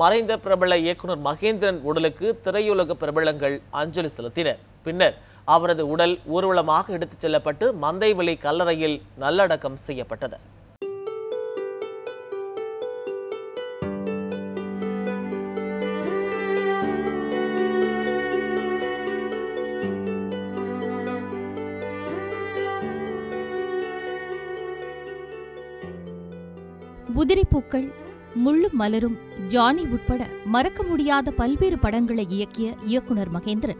மறைந்த பிரபல இயக்குனர் மகேந்திரன் உடலுக்கு திரையுலக பிரபலங்கள் அஞ்சலி செலுத்தினர். பின்னர் அவரது உடல் ஊர்வலமாக எடுத்துச் செல்லப்பட்டு மந்தைவெளி கல்லறையில் நல்லடக்கம் செய்யப்பட்டது. உதிரிப்பூக்கள் முள்ளும் மலரும் ஜானி உட்பட மறக்க முடியாத பல்வேறு படங்களை இயக்கிய இயக்குனர் மகேந்திரன்.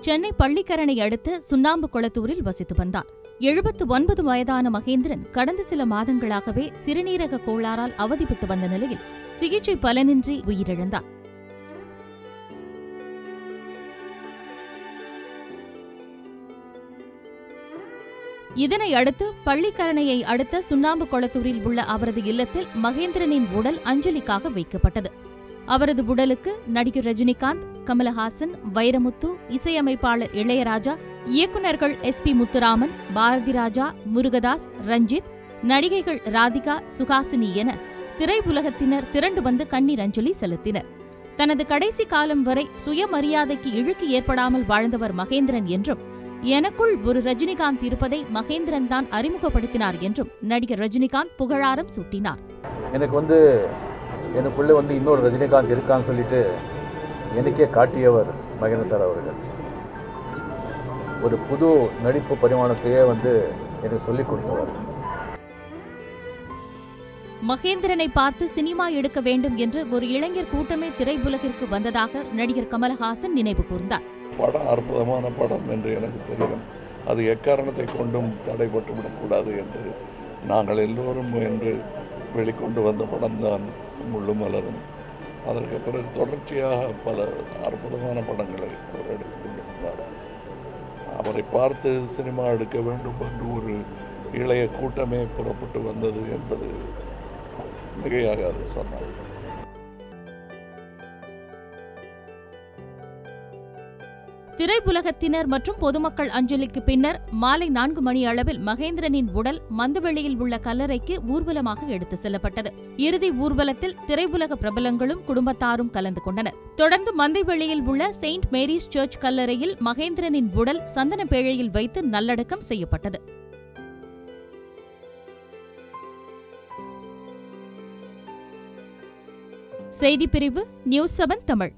சென்னை பள்ளிக்கரணை அடுத்த சுண்ணாம்பு குளத்தூரில் வசித்து வந்தார் எழுபத்து ஒன்பது வயதான மகேந்திரன் கடந்த சில மாதங்களாகவே சிறுநீரக கோளாறால் அவதிப்பட்டு வந்த நிலையில் சிகிச்சை பலனின்றி உயிரிழந்தார் இதனை அடுத்து பள்ளிக்கரணையை அடுத்த சுண்ணாம்பு குளத்தூரில் உள்ள அவரது இல்லத்தில் மகேந்திரனின் உடல் அஞ்சலிக்காக வைக்கப்பட்டது. அவரது உடலுக்கு நடிகர் ரஜினிகாந்த் கமலஹாசன் வைரமுத்து இசையமைப்பாளர் இளையராஜா இயக்குநர்கள் எஸ் பி முத்துராமன் பாரதி ராஜா முருகதாஸ் ரஞ்சித் நடிகைகள் ராதிகா சுகாசினி என திரையுலகத்தினர் திரண்டு வந்து கண்ணீர் அஞ்சலி செலுத்தினர். தனது கடைசி காலம் வரை சுயமரியாதைக்கு இழுக்கு ஏற்படாமல் வாழ்ந்தவர் மகேந்திரன் என்றும் எனக்குள் ஒரு ரஜினிகாந்த் இருப்பதை மகேந்திரன் தான் அறிமுகப்படுத்தினார் என்றும் நடிகர் ரஜினிகாந்த் புகழாரம் சூட்டினார். எனக்கு வந்து எனக்குள்ளே வந்து இன்னொரு ரஜினிகாந்த் இருக்கான்னு சொல்லிட்டு எனக்கே காட்டியவர் மகேந்திர சார் அவர்கள். ஒரு புது நடிப்பு பரிமாணத்தையே வந்து எனக்கு சொல்லிக் கொடுத்தவர். மகேந்திரனை பார்த்து சினிமா எடுக்க வேண்டும் என்று ஒரு இளைஞர் கூட்டமே திரையுலகிற்கு வந்ததாக நடிகர் கமலஹாசன் நினைவு கூர்ந்தார். படம் அற்புதமான படம் என்று எனக்கு தெரியும். அது எக்காரணத்தை கொண்டும் தடைபட்டு விடக்கூடாது என்று நாங்கள் எல்லோரும் என்று வெளிக்கொண்டு வந்த படம்தான் முள்ளும் மலரும். அதற்கு பிறகு தொடர்ச்சியாக பல அற்புதமான படங்களை அவர் எடுத்துக்கொண்டிருந்தார் அவரை பார்த்து சினிமா எடுக்க வேண்டும் என்று ஒரு இளைய கூட்டமே புறப்பட்டு வந்தது என்பது மிகையாகாது சொன்னார். திரையுலகத்தினர் மற்றும் பொதுமக்கள் அஞ்சலிக்கு பின்னர் மாலை நான்கு மணி அளவில் மகேந்திரனின் உடல் மந்தவெளியில் உள்ள கல்லறைக்கு ஊர்வலமாக எடுத்து செல்லப்பட்டது. இறுதி ஊர்வலத்தில் திரையுலக பிரபலங்களும் குடும்பத்தாரும் கலந்து கொண்டனர். தொடர்ந்து மந்தைவெளியில் உள்ள செயின்ட் மேரிஸ் சர்ச் கல்லறையில் மகேந்திரனின் உடல் சந்தன பேழையில் வைத்து நல்லடக்கம் செய்யப்பட்டது. செய்திப்பிரிவு நியூஸ் செவன் தமிழ்.